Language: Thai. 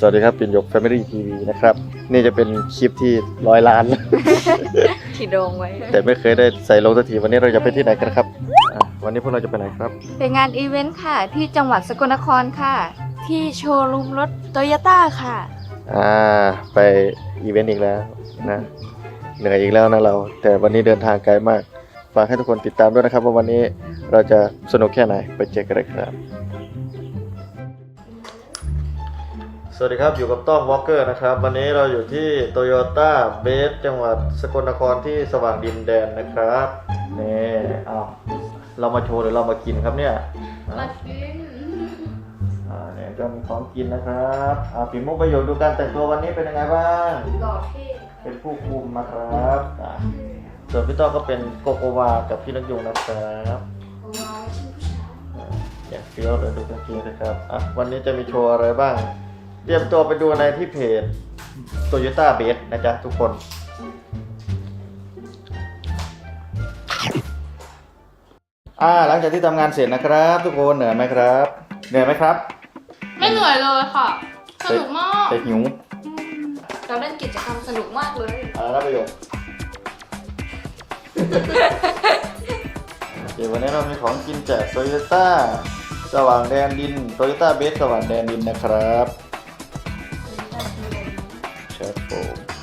สวัสดีครับปิ่นหยก Family TV นะครับ นี่จะเป็นคลิปที่ร้อยล้าน ที่โดงไว้ แต่ไม่เคยได้ใส่ลงสักทีวันนี้เราจะไปที่ไหนกันครับอะวันนี้พวกเราจะไปไหนครับ เป็นงานอีเวนต์ค่ะ ที่จังหวัดสกลนครค่ะ ที่โชว์รูมรถโตโยต้าค่ะ อ่าไปอีเวนต์อีกแล้วนะเหนื่อยอีกแล้วนะเรา แต่วันนี้เดินทางไกลมากฝากให้ทุกคนติดตามด้วยนะครับ ว่าวันนี้เราจะสนุกแค่ไหนไปเจอกันเลยครับ สวัสดีครับ อยู่กับต้องวอลเกอร์นะครับ วันนี้เราอยู่ที่โตโยต้าเบสจังหวัดสกลนครที่สว่างดินแดนนะครับนี่อ้าวเรามาโชว์หรือเรามากินครับเนี่ยมากินอ่าเนี่ยก็มีของกินนะครับอ่าปีมุกประโยชน์ดูการแต่งตัววันนี้เป็นยังไงบ้างหล่อเท่เป็นผู้คุมนะครับอ่าส่วนพี่ต้อก็เป็นโกโกวากับพี่นักยุงนะครับอ่าอยากเฟี้ยวเลยดูกางเกงนะครับอะวันนี้จะมีโชว์อะไรบ้าง เตรียมตัวไปดูในที่เพจ Toyota b a s e นะจ๊ะทุกคน อ่าหลังจากที่ทำงานเสร็จนะครับ ทุกคนเหนื่อยไหมครับ เหนื่อยไหมครับไม่เหนื่อยเลยค่ะ สนุกมาก แต่หิวเราเล่นกิจกรรมสนุกมากเลยอะไรนะประโยชน์โอเควันนี้เรามีของกินจากโตโยต้าสว่างแดนดินโตโยต้าเบสสว่างแดนดินนะครับ ครับผม